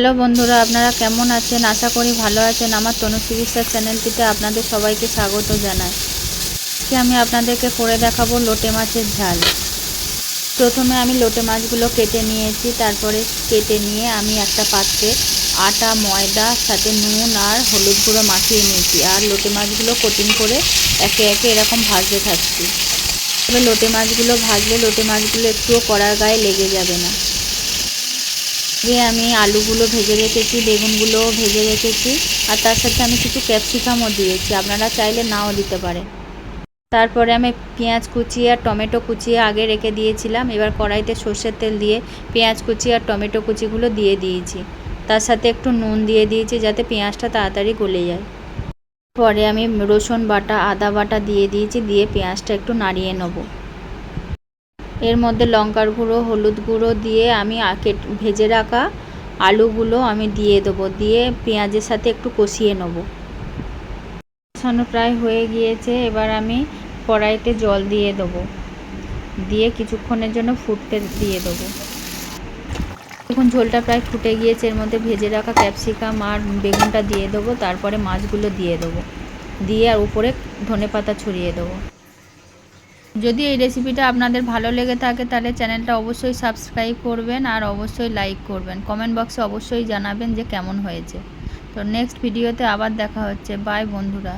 Hello বন্ধুরা, আপনারা কেমন আছেন? আশা করি ভালো আছেন। আমার তনুশ্রী বিশ্বাস চ্যানেলটিতে আপনাদের সবাইকে স্বাগত জানাই। আজকে আমি আপনাদেরকে করে দেখাবো লোটে মাছের ঝাল। প্রথমে আমি লোটে মাছগুলো কেটে নিয়েছি। তারপরে কেটে নিয়ে আমি একটা পাত্রে আটা, ময়দা, সাথে নুন আর হলুদ গুঁড়ো মাখিয়ে নিয়েছি। আর লোটে মাছগুলো কোটিং করে একে একে এরকম ভাজতে থাকছি। তবে লোটে মাছগুলো ভাজলে লোটে মাছগুলো একটুও কড়ার গায়ে লেগে যাবে না। দিয়ে আমি আলুগুলো ভেজে রেখেছি, বেগুনগুলোও ভেজে রেখেছি, আর তার সাথে আমি কিছু ক্যাপসিকামও দিয়েছি। আপনারা চাইলে নাও দিতে পারেন। তারপরে আমি পেঁয়াজ কুচি আর টমেটো কুচিয়ে আগে রেখে দিয়েছিলাম। এবার কড়াইতে সর্ষের তেল দিয়ে পেঁয়াজ কুচি আর টমেটো কুচিগুলো দিয়ে দিয়েছি। তার সাথে একটু নুন দিয়ে দিয়েছি যাতে পেঁয়াজটা তাড়াতাড়ি গলে যায়। পরে আমি রসুন বাটা, আদা বাটা দিয়ে দিয়েছি, দিয়ে পেঁয়াজটা একটু নাড়িয়ে নেব। এর মধ্যে লঙ্কার গুঁড়ো, হলুদ গুঁড়ো দিয়ে আমি ভেজে রাখা আলুগুলো আমি দিয়ে দেবো, দিয়ে পেঁয়াজের সাথে একটু কষিয়ে নেব। কষানো প্রায় হয়ে গিয়েছে, এবার আমি কড়াইতে জল দিয়ে দেবো। দিয়ে কিছুক্ষণের জন্য ফুটতে দিয়ে দেবো। এখন ঝোলটা প্রায় ফুটে গিয়েছে, এর মধ্যে ভেজে রাখা ক্যাপসিকাম আর বেগুনটা দিয়ে দেবো, তারপরে মাছগুলো দিয়ে দেবো। দিয়ে আর উপরে ধনে পাতা ছড়িয়ে দেবো। যদি এই রেসিপিটা আপনাদের ভালো লেগে থাকে, তাহলে চ্যানেলটা অবশ্যই সাবস্ক্রাইব করবেন আর অবশ্যই লাইক করবেন। কমেন্ট বক্সে অবশ্যই জানাবেন যে কেমন হয়েছে। তো নেক্সট ভিডিওতে আবার দেখা হচ্ছে। বাই বন্ধুরা।